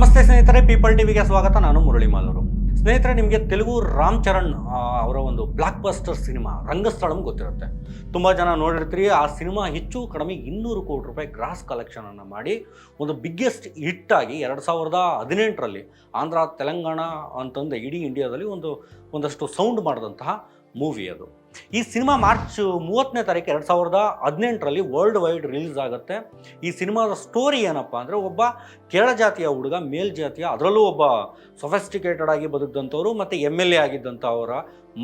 ನಮಸ್ತೆ ಸ್ನೇಹಿತರೆ ಪೀಪಲ್ ಟಿವಿಗೆ ಸ್ವಾಗತ. ನಾನು ಮುರಳಿ ಮಾಲೂರು. ಸ್ನೇಹಿತರೆ, ನಿಮಗೆ ತೆಲುಗು ರಾಮ್ ಚರಣ್ ಅವರ ಒಂದು ಬ್ಲಾಕ್ ಬಸ್ಟರ್ ಸಿನಿಮಾ, ರಂಗಸ್ಥಳಂ ಗೊತ್ತಿರುತ್ತೆ. ತುಂಬ ಜನ ನೋಡಿರ್ತೀರಿ, ಆ ಸಿನಿಮಾ ಹೆಚ್ಚು ಕಡಿಮೆ ಇನ್ನೂರು ಕೋಟಿ ರೂಪಾಯಿ ಗ್ರಾಸ್ ಕಲೆಕ್ಷನನ್ನು ಮಾಡಿ, ಒಂದು ಬಿಗ್ಗೆಸ್ಟ್ ಹಿಟ್ ಆಗಿ ಎರಡು ಸಾವಿರದ ಹದಿನೆಂಟರಲ್ಲಿ ಆಂಧ್ರ, ತೆಲಂಗಾಣ ಅಂತಂದು ಇಡೀ ಇಂಡಿಯಾದಲ್ಲಿ ಒಂದು, ಒಂದಷ್ಟು ಸೌಂಡ್ ಮಾಡಿದಂತಹ ಮೂವಿ ಅದು. ಈ ಸಿನಿಮಾ ಮಾರ್ಚ್ ಮೂವತ್ತನೇ ತಾರೀಕು ಎರಡು ಸಾವಿರದ ಹದಿನೆಂಟರಲ್ಲಿ ವರ್ಲ್ಡ್ ವೈಡ್ ರಿಲೀಸ್ ಆಗುತ್ತೆ. ಈ ಸಿನಿಮಾದ ಸ್ಟೋರಿ ಏನಪ್ಪ ಅಂದರೆ ಒಬ್ಬ ಕೆಳ ಜಾತಿಯ ಹುಡುಗ ಮೇಲ್ಜಾತಿಯ ಅದರಲ್ಲೂ ಒಬ್ಬ ಸೊಫೆಸ್ಟಿಕೇಟೆಡ್ ಆಗಿ ಬದುಕಿದಂಥವ್ರು ಮತ್ತು ಎಂ ಎಲ್ ಎ ಆಗಿದ್ದಂಥವರ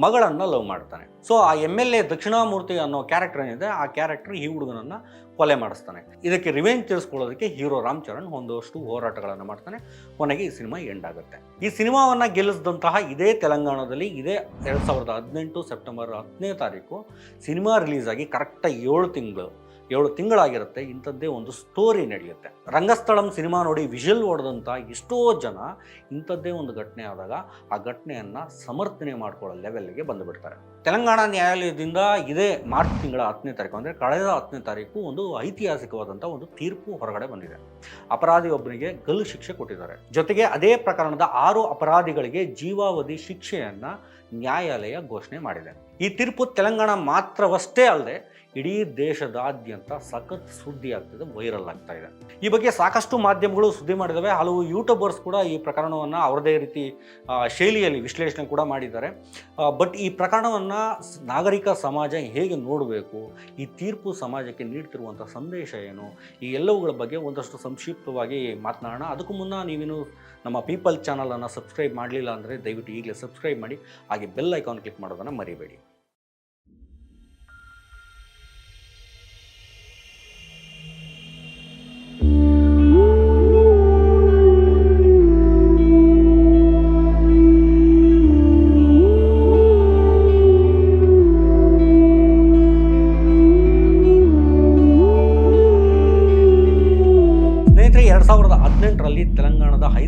ಮಗಳನ್ನು ಲವ್ ಮಾಡ್ತಾನೆ. ಸೊ ಆ ಎಂ ಎಲ್ ಎ ದಕ್ಷಿಣಾಮೂರ್ತಿ ಅನ್ನೋ ಕ್ಯಾರೆಕ್ಟರ್ ಏನಿದೆ, ಆ ಕ್ಯಾರೆಕ್ಟರ್ ಈ ಹುಡುಗನನ್ನು ಕೊಲೆ ಮಾಡಿಸ್ತಾನೆ. ಇದಕ್ಕೆ ರಿವೆಂಜ್ ತೀರಿಸ್ಕೊಳ್ಳೋದಕ್ಕೆ ಹೀರೋ ರಾಮ್ ಚರಣ್ ಒಂದಷ್ಟು ಹೋರಾಟಗಳನ್ನು ಮಾಡ್ತಾನೆ. ಕೊನೆಗೆ ಈ ಸಿನಿಮಾ ಎಂಡ್ ಆಗುತ್ತೆ. ಈ ಸಿನಿಮಾವನ್ನು ಗೆಲ್ಲಿಸಿದಂತಹ ಇದೇ ತೆಲಂಗಾಣದಲ್ಲಿ ಇದೇ ಎರಡು ಸಾವಿರದ ಹದಿನೆಂಟು ಸೆಪ್ಟೆಂಬರ್ ಹತ್ತನೇ ತಾರೀಕು ಸಿನಿಮಾ ರಿಲೀಸ್ ಆಗಿ ಕರೆಕ್ಟಾಗಿ ಏಳು ತಿಂಗಳು ಏಳು ತಿಂಗಳಾಗಿರುತ್ತೆ, ಇಂಥದ್ದೇ ಒಂದು ಸ್ಟೋರಿ ನಡೆಯುತ್ತೆ. ರಂಗಸ್ಥಳಂ ಸಿನಿಮಾ ನೋಡಿ ವಿಷಲ್ ಹೊಡೆದಂಥ ಎಷ್ಟೋ ಜನ ಇಂಥದ್ದೇ ಒಂದು ಘಟನೆ ಆದಾಗ ಆ ಘಟನೆಯನ್ನು ಸಮರ್ಥನೆ ಮಾಡ್ಕೊಳ್ಳೋ ಲೆವೆಲ್ಗೆ ಬಂದುಬಿಡ್ತಾರೆ. ತೆಲಂಗಾಣ ನ್ಯಾಯಾಲಯದಿಂದ ಇದೇ ಮಾರ್ಚ್ ತಿಂಗಳ ಹತ್ತನೇ ತಾರೀಕು, ಅಂದರೆ ಕಳೆದ ಹತ್ತನೇ ತಾರೀಕು ಒಂದು ಐತಿಹಾಸಿಕವಾದಂಥ ಒಂದು ತೀರ್ಪು ಹೊರಗಡೆ ಬಂದಿದೆ. ಅಪರಾಧಿಯೊಬ್ಬನಿಗೆ ಗಲ್ಲು ಶಿಕ್ಷೆ ಕೊಟ್ಟಿದ್ದಾರೆ. ಜೊತೆಗೆ ಅದೇ ಪ್ರಕರಣದ ಆರು ಅಪರಾಧಿಗಳಿಗೆ ಜೀವಾವಧಿ ಶಿಕ್ಷೆಯನ್ನು ನ್ಯಾಯಾಲಯ ಘೋಷಣೆ ಮಾಡಿದೆ. ಈ ತೀರ್ಪು ತೆಲಂಗಾಣ ಮಾತ್ರವಷ್ಟೇ ಅಲ್ಲದೆ ಇಡೀ ದೇಶದಾದ್ಯಂತ ಸಖತ್ ಸುದ್ದಿ ಆಗ್ತಿದೆ, ವೈರಲ್ ಆಗ್ತಾ ಇದೆ. ಈ ಬಗ್ಗೆ ಸಾಕಷ್ಟು ಮಾಧ್ಯಮಗಳು ಸುದ್ದಿ ಮಾಡಿದ್ದಾವೆ ಹಲವು ಯೂಟ್ಯೂಬರ್ಸ್ ಕೂಡ ಈ ಪ್ರಕರಣವನ್ನು ಅವರದೇ ರೀತಿ ಶೈಲಿಯಲ್ಲಿ ವಿಶ್ಲೇಷಣೆ ಕೂಡ ಮಾಡಿದ್ದಾರೆ. ಬಟ್ ಈ ಪ್ರಕರಣವನ್ನು ನಾಗರಿಕ ಸಮಾಜ ಹೇಗೆ ನೋಡಬೇಕು? ಈ ತೀರ್ಪು ಸಮಾಜಕ್ಕೆ ನೀಡ್ತಿರುವಂಥ ಸಂದೇಶ ಏನು? ಈ ಎಲ್ಲವುಗಳ ಬಗ್ಗೆ ಒಂದಷ್ಟು ಸಂಕ್ಷಿಪ್ತವಾಗಿ ಮಾತನಾಡೋಣ. ಅದಕ್ಕೂ ಮುನ್ನ ನೀವೇನು ನಮ್ಮ ಪೀಪಲ್ ಚಾನಲನ್ನು ಸಬ್ಸ್ಕ್ರೈಬ್ ಮಾಡಲಿಲ್ಲ ಅಂದರೆ ದಯವಿಟ್ಟು ಈಗಲೇ ಸಬ್ಸ್ಕ್ರೈಬ್ ಮಾಡಿ. ಹಾಗೆ ಬೆಲ್ ಐಕಾನ್ ಕ್ಲಿಕ್ ಮಾಡೋದನ್ನು ಮರಿಬೇಡಿ.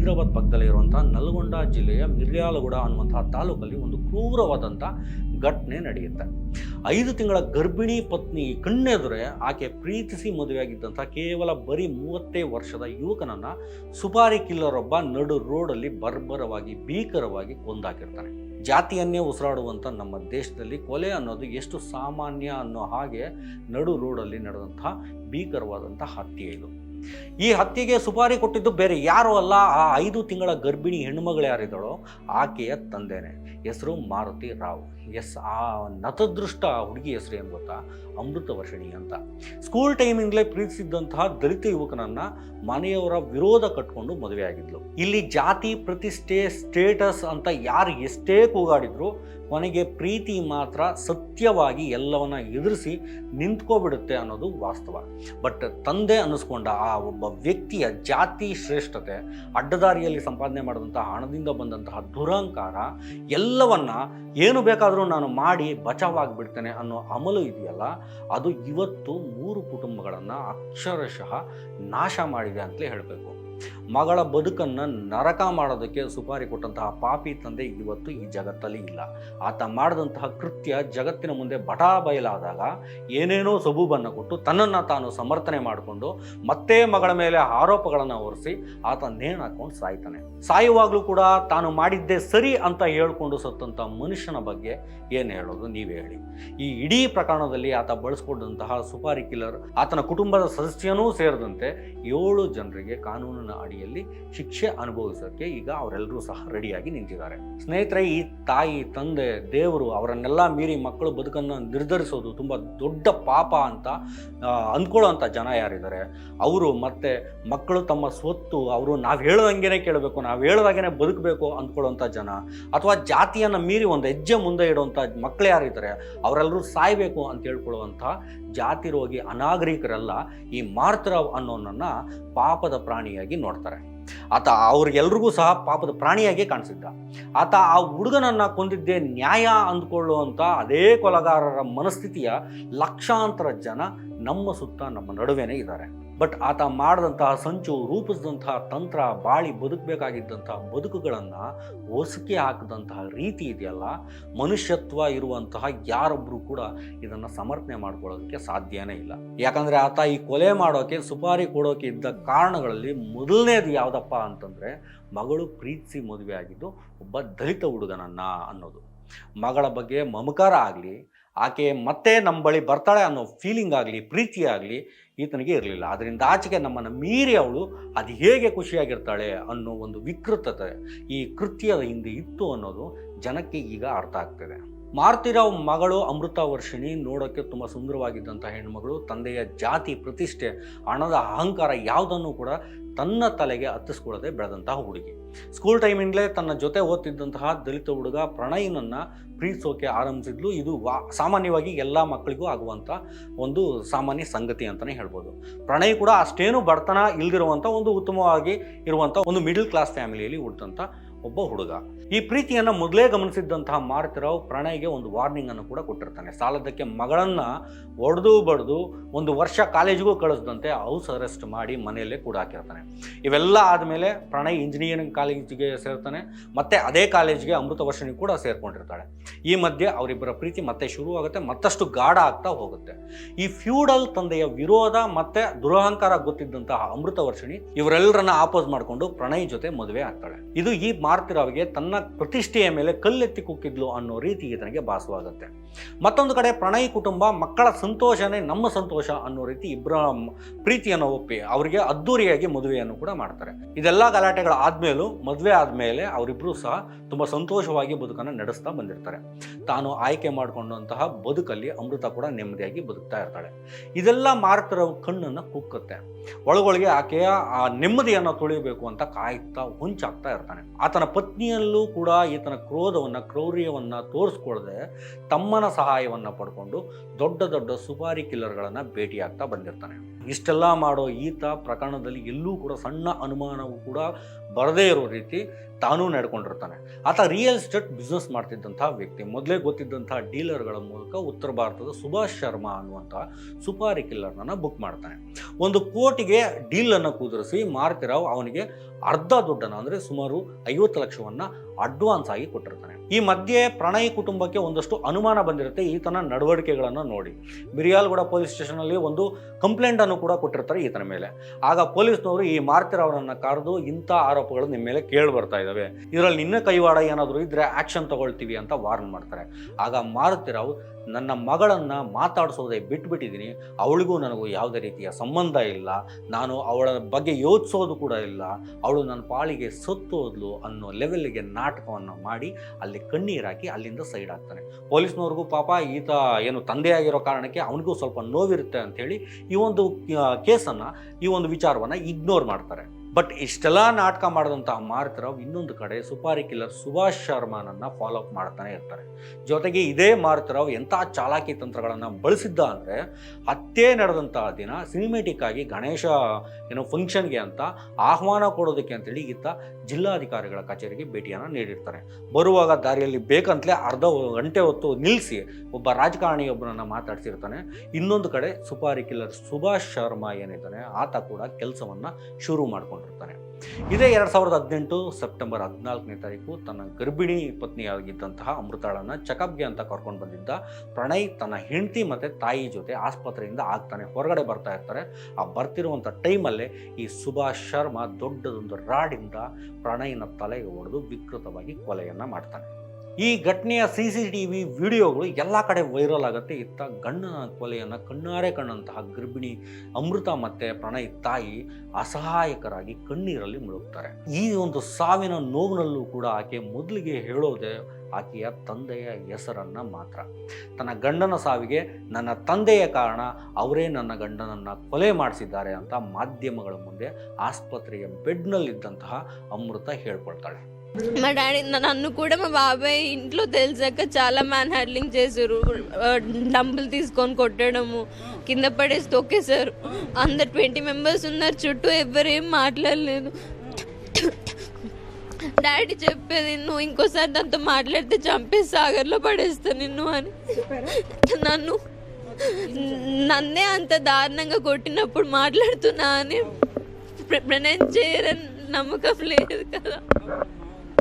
ಹೈದರಾಬಾದ್ ಪಕ್ಕದಲ್ಲಿರುವಂಥ ನಲ್ಗೊಂಡ ಜಿಲ್ಲೆಯ ಮಿರ್ಯಾಲಗುಡ ಅನ್ನುವಂತಹ ತಾಲೂಕಲ್ಲಿ ಒಂದು ಕ್ರೂರವಾದಂಥ ಘಟನೆ ನಡೆಯುತ್ತೆ. ಐದು ತಿಂಗಳ ಗರ್ಭಿಣಿ ಪತ್ನಿ ಕಣ್ಣೆದುರೆ ಆಕೆ ಪ್ರೀತಿಸಿ ಮದುವೆಯಾಗಿದ್ದಂಥ ಕೇವಲ ಬರೀ ಮೂವತ್ತೇ ವರ್ಷದ ಯುವಕನನ್ನು ಸುಪಾರಿ ಕಿಲ್ಲರ್ ಒಬ್ಬ ನಡು ರೋಡಲ್ಲಿ ಬರ್ಬರವಾಗಿ, ಭೀಕರವಾಗಿ ಕೊಂದಾಕಿರ್ತಾನೆ. ಜಾತಿಯನ್ನೇ ಉಸಿರಾಡುವಂಥ ನಮ್ಮ ದೇಶದಲ್ಲಿ ಕೊಲೆ ಅನ್ನೋದು ಎಷ್ಟು ಸಾಮಾನ್ಯ ಅನ್ನೋ ಹಾಗೆ ನಡು ರೋಡಲ್ಲಿ ನಡೆದಂಥ ಭೀಕರವಾದಂಥ ಹತ್ಯೆ ಇದು. ಈ ಹತ್ಯೆಗೆ ಸುಪಾರಿ ಕೊಟ್ಟಿದ್ದು ಬೇರೆ, ಯಾರೂ ಅಲ್ಲ, ಆ ಐದು ತಿಂಗಳ ಗರ್ಭಿಣಿ ಹೆಣ್ಣುಮಗಳು ಯಾರಿದ್ದಾಳೋ, ಆಕೆಯ ತಂದೆನೇ. ಹೆಸರು ಮಾರುತಿ ರಾವ್. ಎಸ್, ಆ ನತದೃಷ್ಟ ಹುಡುಗಿ ಹೆಸರು ಏನು ಗೊತ್ತಾ? ಅಮೃತ ವರ್ಷಿಣಿ ಅಂತ. ಸ್ಕೂಲ್ ಟೈಮಿಂದಲೇ ಪ್ರೀತಿಸಿದ್ದಂತಹ ದಲಿತ ಯುವಕನನ್ನು ಮನೆಯವರ ವಿರೋಧ ಕಟ್ಕೊಂಡು ಮದುವೆಯಾಗಿದ್ಲು ಇಲ್ಲಿ ಜಾತಿ ಪ್ರತಿಷ್ಠೆ ಸ್ಟೇಟಸ್ ಅಂತ ಯಾರು ಎಷ್ಟೇ ಕೂಗಾಡಿದ್ರು ಕೊನೆಗೆ ಪ್ರೀತಿ ಮಾತ್ರ ಸತ್ಯವಾಗಿ ಎಲ್ಲವನ್ನ ಎದುರಿಸಿ ನಿಂತ್ಕೋಬಿಡುತ್ತೆ ಅನ್ನೋದು ವಾಸ್ತವ. ಬಟ್ ತಂದೆ ಅನ್ನಿಸ್ಕೊಂಡ ಆ ಒಬ್ಬ ವ್ಯಕ್ತಿಯ ಜಾತಿ ಶ್ರೇಷ್ಠತೆ, ಅಡ್ಡದಾರಿಯಲ್ಲಿ ಸಂಪಾದನೆ ಮಾಡಿದಂತಹ ಹಣದಿಂದ ಬಂದಂತಹ ದುರಹಂಕಾರ ಎಲ್ಲವನ್ನ ಏನು ಬೇಕಾದರೂ ನಾನು ಮಾಡಿ ಬಚಾವಾಗಿಬಿಡ್ತೇನೆ ಅನ್ನೋ ಅಮಲು ಇದೆಯಲ್ಲ, ಅದು ಇವತ್ತು ಮೂರು ಕುಟುಂಬಗಳನ್ನು ಅಕ್ಷರಶಃ ನಾಶ ಮಾಡಿದೆ ಅಂತಲೇ ಹೇಳಬೇಕು. ಮಗಳ ಬದುಕನ್ನು ನರಕ ಮಾಡೋದಕ್ಕೆ ಸುಪಾರಿ ಕೊಟ್ಟಂತಹ ಪಾಪಿ ತಂದೆ ಇವತ್ತು ಈ ಜಗತ್ತಲ್ಲಿ ಇಲ್ಲ. ಆತ ಮಾಡಿದಂತಹ ಕೃತ್ಯ ಜಗತ್ತಿನ ಮುಂದೆ ಬಟಾ ಬಯಲಾದಾಗ ಏನೇನೋ ಸಬೂಬನ್ನು ಕೊಟ್ಟು ತನ್ನನ್ನು ತಾನು ಸಮರ್ಥನೆ ಮಾಡಿಕೊಂಡು ಮತ್ತೆ ಮಗಳ ಮೇಲೆ ಆರೋಪಗಳನ್ನು ಹೊರಿಸಿ ಆತ ನೇಣು ಹಾಕೊಂಡು ಸಾಯ್ತಾನೆ. ಸಾಯುವಾಗಲೂ ಕೂಡ ತಾನು ಮಾಡಿದ್ದೇ ಸರಿ ಅಂತ ಹೇಳ್ಕೊಂಡು ಸತ್ತಂಥ ಮನುಷ್ಯನ ಬಗ್ಗೆ ಏನು ಹೇಳೋದು? ನೀವೇ ಹೇಳಿ. ಈ ಇಡೀ ಪ್ರಕರಣದಲ್ಲಿ ಆತ ಬಳಸ್ಕೊಂಡಂತಹ ಸುಪಾರಿ ಕಿಲ್ಲರ್, ಆತನ ಕುಟುಂಬದ ಸದಸ್ಯನೂ ಸೇರಿದಂತೆ ಏಳು ಜನರಿಗೆ ಕಾನೂನಿನ ಅಡಿಯಲ್ಲಿ ಶಿಕ್ಷೆ ಅನುಭವಿಸೋಕ್ಕೆ ಈಗ ಅವರೆಲ್ಲರೂ ಸಹ ರೆಡಿಯಾಗಿ ನಿಂತಿದ್ದಾರೆ. ಸ್ನೇಹಿತರೆ, ಈ ತಾಯಿ, ತಂದೆ, ದೇವರು ಅವರನ್ನೆಲ್ಲ ಮೀರಿ ಮಕ್ಕಳು ಬದುಕನ್ನು ನಿರ್ಧರಿಸೋದು ತುಂಬ ದೊಡ್ಡ ಪಾಪ ಅಂತ ಅಂದ್ಕೊಳ್ಳೋವಂಥ ಜನ ಯಾರಿದ್ದಾರೆ? ಅವರು ಮತ್ತೆ ಮಕ್ಕಳು ತಮ್ಮ ಸ್ವತ್ತು, ಅವರು ನಾವು ಹೇಳ್ದಂಗೆ ಕೇಳಬೇಕು, ನಾವು ಹೇಳ್ದಾಗೇನೆ ಬದುಕಬೇಕು ಅಂದ್ಕೊಳ್ಳೋಂಥ ಜನ, ಅಥವಾ ಜಾತಿಯನ್ನು ಮೀರಿ ಒಂದು ಹೆಜ್ಜೆ ಮುಂದೆ ಇಡುವಂಥ ಮಕ್ಕಳು ಯಾರಿದ್ದಾರೆ? ಅವರೆಲ್ಲರೂ ಸಾಯಬೇಕು ಅಂತ ಹೇಳ್ಕೊಳ್ಳುವಂಥ ಜಾತಿ ರೋಗಿ ಅನಾಗರಿಕರೆಲ್ಲ, ಈ ಮಾರ್ತರಾವ್ ಅನ್ನೋನನ್ನ ಪಾಪದ ಪ್ರಾಣಿಯಾಗಿ ನೋಡ್ತಾರೆ. ಆತ ಅವ್ರಿಗೆಲ್ರಿಗೂ ಸಹ ಪಾಪದ ಪ್ರಾಣಿಯಾಗಿ ಕಾಣಿಸಿದ್ದ. ಆತ ಆ ಹುಡುಗನನ್ನ ಕೊಂದಿದ್ದೇ ನ್ಯಾಯ ಅಂದ್ಕೊಳ್ಳುವಂಥ ಅದೇ ಕೊಲಗಾರರ ಮನಸ್ಥಿತಿಯ ಲಕ್ಷಾಂತರ ಜನ ನಮ್ಮ ಸುತ್ತ ನಮ್ಮ ನಡುವೆನೇ ಇದ್ದಾರೆ. ಬಟ್ ಆತ ಮಾಡಿದಂತಹ ಸಂಚು, ರೂಪಿಸಿದಂತಹ ತಂತ್ರ, ಬಾಳಿ ಬದುಕಬೇಕಾಗಿದ್ದಂತಹ ಬದುಕುಗಳನ್ನು ಹೊಸಕಿ ಹಾಕಿದಂತಹ ರೀತಿ ಇದೆಯಲ್ಲ, ಮನುಷ್ಯತ್ವ ಇರುವಂತಹ ಯಾರೊಬ್ಬರು ಕೂಡ ಇದನ್ನು ಸಮರ್ಥನೆ ಮಾಡ್ಕೊಳ್ಳೋದಕ್ಕೆ ಸಾಧ್ಯನೇ ಇಲ್ಲ. ಯಾಕಂದರೆ ಆತ ಈ ಕೊಲೆ ಮಾಡೋಕೆ, ಸುಪಾರಿ ಕೊಡೋಕೆ ಇದ್ದ ಕಾರಣಗಳಲ್ಲಿ ಮೊದಲನೇದು ಯಾವುದಪ್ಪ ಅಂತಂದರೆ, ಮಗಳು ಪ್ರೀತಿಸಿ ಮದುವೆ ಆಗಿದ್ದು ಒಬ್ಬ ದಲಿತ ಹುಡುಗನನ್ನ ಅನ್ನೋದು. ಮಗಳ ಬಗ್ಗೆ ಮಮಕಾರ ಆಗಲಿ ಆಕೆ ಮತ್ತೆ ನಮ್ಮ ಬಳಿ ಬರ್ತಾಳೆ ಅನ್ನೋ ಫೀಲಿಂಗ್ ಆಗಲಿ, ಪ್ರೀತಿ ಆಗಲಿ ಈತನಿಗೆ ಇರಲಿಲ್ಲ. ಅದರಿಂದ ಆಚೆಗೆ ನಮ್ಮನ್ನು ಮೀರಿ ಅವಳು ಅದು ಹೇಗೆ ಖುಷಿಯಾಗಿರ್ತಾಳೆ ಅನ್ನೋ ಒಂದು ವಿಕೃತತೆ ಈ ಕೃತ್ಯದ ಹಿಂದೆ ಇತ್ತು ಅನ್ನೋದು ಜನಕ್ಕೆ ಈಗ ಅರ್ಥ ಆಗ್ತದೆ. ಮಾರುತಿರಾವ್ ಮಗಳು ಅಮೃತ ವರ್ಷಿಣಿ ನೋಡೋಕ್ಕೆ ತುಂಬ ಸುಂದರವಾಗಿದ್ದಂಥ ಹೆಣ್ಮಗಳು ತಂದೆಯ ಜಾತಿ ಪ್ರತಿಷ್ಠೆ, ಹಣದ ಅಹಂಕಾರ ಯಾವುದನ್ನು ಕೂಡ ತನ್ನ ತಲೆಗೆ ಹತ್ತಿಸ್ಕೊಳ್ಳದೆ ಬೆಳೆದಂತಹ ಹುಡುಗಿ. ಸ್ಕೂಲ್ ಟೈಮಿಂದಲೇ ತನ್ನ ಜೊತೆ ಓದ್ತಿದ್ದಂತಹ ದಲಿತ ಹುಡುಗ ಪ್ರಣಯನನ್ನು ಪ್ರೀತಿಸೋಕೆ ಆರಂಭಿಸಿದ್ಲು. ಇದು ವಾ, ಸಾಮಾನ್ಯವಾಗಿ ಎಲ್ಲ ಮಕ್ಕಳಿಗೂ ಆಗುವಂಥ ಒಂದು ಸಾಮಾನ್ಯ ಸಂಗತಿ ಅಂತಲೇ ಹೇಳ್ಬೋದು. ಪ್ರಣಯ್ ಕೂಡ ಅಷ್ಟೇನು ಬಡತನ ಇಲ್ದಿರುವಂಥ ಒಂದು ಉತ್ತಮವಾಗಿ ಇರುವಂಥ ಒಂದು ಮಿಡಲ್ ಕ್ಲಾಸ್ ಫ್ಯಾಮಿಲಿಯಲ್ಲಿ ಹುಟ್ಟಿದಂಥ ಒಬ್ಬ ಹುಡುಗ. ಈ ಪ್ರೀತಿಯನ್ನು ಮೊದಲೇ ಗಮನಿಸಿದ್ದಂತಹ ಮಾರುತಿರಾವ್ ಪ್ರಣಯ್ಗೆ ಒಂದು ವಾರ್ನಿಂಗ್ ಅನ್ನು ಕೂಡ ಕೊಟ್ಟಿರ್ತಾನೆ. ಸಾಲದಕ್ಕೆ ಮಗಳನ್ನ ಒಡೆದು ಬಡ್ದು ಒಂದು ವರ್ಷ ಕಾಲೇಜಿಗೂ ಕಳಿಸ್ದಂತೆ ಹೌಸ್ ಅರೆಸ್ಟ್ ಮಾಡಿ ಮನೆಯಲ್ಲೇ ಕೂಡ ಹಾಕಿರ್ತಾನೆ. ಇವೆಲ್ಲ ಆದಮೇಲೆ ಪ್ರಣಯ್ ಇಂಜಿನಿಯರಿಂಗ್ ಕಾಲೇಜಿಗೆ ಸೇರ್ತಾನೆ, ಮತ್ತೆ ಅದೇ ಕಾಲೇಜಿಗೆ ಅಮೃತ ವರ್ಷಿಣಿ ಕೂಡ ಸೇರ್ಕೊಂಡಿರ್ತಾಳೆ. ಈ ಮಧ್ಯೆ ಅವರಿಬ್ಬರ ಪ್ರೀತಿ ಮತ್ತೆ ಶುರುವಾಗುತ್ತೆ, ಮತ್ತಷ್ಟು ಗಾಢ ಆಗ್ತಾ ಹೋಗುತ್ತೆ. ಈ ಫ್ಯೂಡಲ್ ತಂದೆಯ ವಿರೋಧ ಮತ್ತೆ ದುರಹಂಕಾರ ಗೊತ್ತಿದ್ದಂತಹ ಅಮೃತ ವರ್ಷಿಣಿ ಇವರೆಲ್ಲರನ್ನ ಆಪೋಸ್ ಮಾಡಿಕೊಂಡು ಪ್ರಣಯ್ ಜೊತೆ ಮದುವೆ ಆಗ್ತಾಳೆ. ಇದು ಈ ಮಾರುತಿರಾವ್ಗೆ ತನ್ನ ಪ್ರತಿಷ್ಠೆಯ ಮೇಲೆ ಕಲ್ಲೆತ್ತಿ ಕುಕ್ಕಿದ್ಲು ಅನ್ನೋ ರೀತಿ ಈತನಿಗೆ ಭಾಸವಾಗುತ್ತೆ. ಮತ್ತೊಂದು ಕಡೆ ಪ್ರಣಯ್ ಕುಟುಂಬ ಮಕ್ಕಳ ಸಂತೋಷನೇ ನಮ್ಮ ಸಂತೋಷ ಅನ್ನೋ ರೀತಿ ಇಬ್ಬರ ಪ್ರೀತಿಯನ್ನು ಒಪ್ಪಿ ಅವರಿಗೆ ಅದ್ದೂರಿಯಾಗಿ ಮದುವೆಯನ್ನು ಕೂಡ ಮಾಡ್ತಾರೆ. ಇದೆಲ್ಲ ಗಲಾಟೆಗಳ ಆದ್ಮೇಲೂ ಮದುವೆ ಆದ್ಮೇಲೆ ಅವರಿಬ್ರು ಸಹ ತುಂಬ ಸಂತೋಷವಾಗಿ ಬದುಕನ್ನು ನಡೆಸ್ತಾ ಬಂದಿರ್ತಾರೆ. ತಾನು ಆಯ್ಕೆ ಮಾಡಿಕೊಂಡಂತಹ ಬದುಕಲ್ಲಿ ಅಮೃತ ಕೂಡ ನೆಮ್ಮದಿಯಾಗಿ ಬದುಕ್ತಾ ಇರ್ತಾಳೆ. ಇದೆಲ್ಲ ಮಾರುತಿರಾವ್ ಕಣ್ಣನ್ನು ಕುಕ್ಕುತ್ತೆ ಒಳಗೊಳಗೆ ಆಕೆಯ ಆ ನೆಮ್ಮದಿಯನ್ನು ತುಳಿಯಬೇಕು ಅಂತ ಕಾಯ್ತಾ ಹೊಂಚಾಗ್ತಾ ಇರ್ತಾನೆ. ಆತನ ಪತ್ನಿಯಲ್ಲೂ ಕೂಡ ಈತನ ಕ್ರೋಧವನ್ನು, ಕ್ರೌರ್ಯವನ್ನು ತೋರಿಸ್ಕೊಳ್ಳದೆ ತಮ್ಮನ ಸಹಾಯವನ್ನು ಪಡ್ಕೊಂಡು ದೊಡ್ಡ ದೊಡ್ಡ ಸುಪಾರಿ ಕಿಲ್ಲರ್ಗಳನ್ನು ಭೇಟಿಯಾಗ್ತಾ ಬಂದಿರ್ತಾನೆ. ಇಷ್ಟೆಲ್ಲ ಮಾಡೋ ಈತ ಪ್ರಕರಣದಲ್ಲಿ ಎಲ್ಲೂ ಕೂಡ ಸಣ್ಣ ಅನುಮಾನವೂ ಕೂಡ ಬರದೇ ಇರೋ ರೀತಿ ತಾನೂ ನಡ್ಕೊಂಡಿರ್ತಾನೆ. ಆತ ರಿಯಲ್ ಎಸ್ಟೇಟ್ ಬಿಸ್ನೆಸ್ ಮಾಡ್ತಿದ್ದಂಥ ವ್ಯಕ್ತಿ, ಮೊದಲೇ ಗೊತ್ತಿದ್ದಂಥ ಡೀಲರ್ಗಳ ಮೂಲಕ ಉತ್ತರ ಭಾರತದ ಸುಭಾಷ್ ಶರ್ಮಾ ಅನ್ನುವಂಥ ಸುಪಾರಿ ಕಿಲ್ಲರ್ನನ್ನು ಬುಕ್ ಮಾಡ್ತಾನೆ. ಒಂದು ಕೋಟಿಗೆ ಡೀಲನ್ನು ಕುದುರಿಸಿ ಮಾರುತಿರಾವ್ ಅವನಿಗೆ ಅರ್ಧ ದುಡ್ಡನ್ನು, ಅಂದರೆ ಸುಮಾರು ಐವತ್ತು ಲಕ್ಷವನ್ನು ಅಡ್ವಾನ್ಸ್ ಆಗಿ ಕೊಟ್ಟಿರ್ತಾನೆ. ಈ ಮಧ್ಯೆ ಪ್ರಣಯ್ ಕುಟುಂಬಕ್ಕೆ ಒಂದಷ್ಟು ಅನುಮಾನ ಬಂದಿರುತ್ತೆ ಈತನ ನಡವಳಿಕೆಗಳನ್ನು ನೋಡಿ. ಬಿರಿಯಾಲ್ಗೂಡ ಪೊಲೀಸ್ ಸ್ಟೇಷನಲ್ಲಿ ಒಂದು ಕಂಪ್ಲೇಂಟನ್ನು ಕೂಡ ಕೊಟ್ಟಿರ್ತಾರೆ ಈತನ ಮೇಲೆ. ಆಗ ಪೊಲೀಸ್ನವರು ಈ ಮಾರುತಿರಾವ್ನನ್ನು ಕರೆದು ಇಂಥ ಆರೋಪಗಳು ನಿಮ್ಮ ಮೇಲೆ ಕೇಳಿ ಬರ್ತಾ ಇದ್ದಾವೆ ಇದರಲ್ಲಿ ನಿನ್ನ ಕೈವಾಡ ಏನಾದರೂ ಇದ್ದರೆ ಆ್ಯಕ್ಷನ್ ತಗೊಳ್ತೀವಿ ಅಂತ ವಾರ್ನ್ ಮಾಡ್ತಾರೆ. ಆಗ ಮಾರುತಿರಾವ್ ನನ್ನ ಮಗಳನ್ನು ಮಾತಾಡಿಸೋದೇ ಬಿಟ್ಬಿಟ್ಟಿದ್ದೀನಿ. ಅವಳಿಗೂ ನನಗೂ ಯಾವುದೇ ರೀತಿಯ ಸಂಬಂಧ ಇಲ್ಲ. ನಾನು ಅವಳ ಬಗ್ಗೆ ಯೋಚಿಸೋದು ಕೂಡ ಇಲ್ಲ. ಅವಳು ನನ್ನ ಪಾಳಿಗೆ ಸತ್ತೋದ್ಲು ಅನ್ನೋ ಲೆವೆಲ್ಗೆ ನಾಟಕವನ್ನು ಮಾಡಿ ಅಲ್ಲಿ ಕಣ್ಣೀರಾಕಿ ಅಲ್ಲಿಂದ ಸೈಡ್ ಆಗ್ತಾನೆ. ಪೊಲೀಸ್ನವ್ರಿಗೂ ಪಾಪ ಈತ ಏನು ತಂದೆಯಾಗಿರೋ ಕಾರಣಕ್ಕೆ ಅವನಿಗೂ ಸ್ವಲ್ಪ ನೋವಿರುತ್ತೆ ಅಂಥೇಳಿ ಈ ಒಂದು ಕೇಸನ್ನು, ಈ ಒಂದು ವಿಚಾರವನ್ನು ಇಗ್ನೋರ್ ಮಾಡ್ತಾರೆ. ಬಟ್ ಇಷ್ಟೆಲ್ಲ ನಾಟಕ ಮಾಡಿದಂತಹ ಮಾರುತಿರಾವ್ ಇನ್ನೊಂದು ಕಡೆ ಸುಪಾರಿ ಕಿಲ್ಲರ್ ಸುಭಾಷ್ ಶರ್ಮಾನನ್ನು ಫಾಲೋ ಅಪ್ ಮಾಡ್ತಾನೆ ಇರ್ತಾರೆ. ಜೊತೆಗೆ ಇದೇ ಮಾರುತಿರಾವ್ ಎಂಥ ಚಾಲಾಕಿ ತಂತ್ರಗಳನ್ನು ಬಳಸಿದ್ದ ಅಂದರೆ ಹತ್ಯೆ ನಡೆದಂತಹ ದಿನ ಸಿನಿಮೆಟಿಕ್ ಆಗಿ ಗಣೇಶ, ಏನೋ ಫಂಕ್ಷನ್ಗೆ ಅಂತ ಆಹ್ವಾನ ಕೊಡೋದಕ್ಕೆ ಅಂತೇಳಿ ಈತ ಜಿಲ್ಲಾಧಿಕಾರಿಗಳ ಕಚೇರಿಗೆ ಭೇಟಿಯನ್ನು ನೀಡಿರ್ತಾರೆ. ಬರುವಾಗ ದಾರಿಯಲ್ಲಿ ಬೇಕಂತಲೇ ಅರ್ಧ ಗಂಟೆ ಹೊತ್ತು ನಿಲ್ಲಿಸಿ ಒಬ್ಬ ರಾಜಕಾರಣಿಯೊಬ್ಬರನ್ನು ಮಾತಾಡ್ಸಿರ್ತಾನೆ. ಇನ್ನೊಂದು ಕಡೆ ಸುಪಾರಿ ಕಿಲ್ಲರ್ ಸುಭಾಷ್ ಶರ್ಮಾ ಏನಿದ್ದಾನೆ, ಆತ ಕೂಡ ಕೆಲಸವನ್ನು ಶುರು ಮಾಡ್ಕೊಂಡಿರ್ತಾನೆ ಇದೇ ಎರಡು ಸಾವಿರದ ಹದಿನೆಂಟು ಸೆಪ್ಟೆಂಬರ್ ಹದಿನಾಲ್ಕನೇ ತಾರೀಕು ತನ್ನ ಗರ್ಭಿಣಿ ಪತ್ನಿಯಾಗಿದ್ದಂತಹ ಅಮೃತಾಳನ್ನು ಚೆಕಪ್ಗೆ ಅಂತ ಕರ್ಕೊಂಡು ಬಂದಿದ್ದ ಪ್ರಣಯ್ ತನ್ನ ಹೆಂಡತಿ ಮತ್ತು ತಾಯಿ ಜೊತೆ ಆಸ್ಪತ್ರೆಯಿಂದ ಆಗ್ತಾನೆ, ಹೊರಗಡೆ ಬರ್ತಾ ಇರ್ತಾರೆ. ಆ ಬರ್ತಿರುವಂಥ ಟೈಮಲ್ಲೇ ಈ ಸುಭಾಷ್ ಶರ್ಮಾ ದೊಡ್ಡದೊಂದು ರಾಡಿಂದ ಪ್ರಣಯ್ನ ತಲೆಗೆ ಹೊಡೆದು ವಿಕೃತವಾಗಿ ಕೊಲೆಯನ್ನು ಮಾಡ್ತಾನೆ. ಈ ಘಟನೆಯ ಸಿ ಸಿ ಟಿ ವಿ ವಿಡಿಯೋಗಳು ಎಲ್ಲ ಕಡೆ ವೈರಲ್ ಆಗುತ್ತೆ. ಇತ್ತ ಗಂಡನ ಕೊಲೆಯನ್ನು ಕಣ್ಣಾರೆ ಕಣ್ಣಂತಹ ಗರ್ಭಿಣಿ ಅಮೃತ ಮತ್ತು ಪ್ರಣಯ್ ತಾಯಿ ಅಸಹಾಯಕರಾಗಿ ಕಣ್ಣೀರಲ್ಲಿ ಮುಳುಗ್ತಾರೆ. ಈ ಒಂದು ಸಾವಿನ ನೋವಿನಲ್ಲೂ ಕೂಡ ಆಕೆ ಮೊದಲಿಗೆ ಹೇಳೋದೆ ಆಕೆಯ ತಂದೆಯ ಹೆಸರನ್ನು ಮಾತ್ರ. ತನ್ನ ಗಂಡನ ಸಾವಿಗೆ ನನ್ನ ತಂದೆಯ ಕಾರಣ ಅವರೇ ನನ್ನ ಗಂಡನನ್ನು ಕೊಲೆ ಮಾಡಿಸಿದ್ದಾರೆ ಅಂತ ಮಾಧ್ಯಮಗಳ ಮುಂದೆ ಆಸ್ಪತ್ರೆಯ ಬೆಡ್ನಲ್ಲಿದ್ದಂತಹ ಅಮೃತ ಹೇಳ್ಕೊಳ್ತಾಳೆ. మా డాడీ నన్ను కూడా మా బాబాయ్ ఇంట్లో తెలిసాక చాలా మ్యాన్ హ్యాండ్లింగ్ చేశారు డంబులు తీసుకొని కొట్టడము కింద పడేసి తొక్కేశారు. అందరు ట్వంటీ మెంబర్స్ ఉన్నారు చుట్టూ ఎవరేం ఏం మాట్లాడలేదు. డాడీ చెప్పేది నువ్వు ఇంకోసారి దాంతో మాట్లాడితే చంపేసి సాగర్లో పడేస్తా నిన్ను అని. నన్ను నన్నే అంత దారుణంగా కొట్టినప్పుడు మాట్లాడుతున్నా అని ప్రణయం చేయరని నమ్మకం లేదు కదా.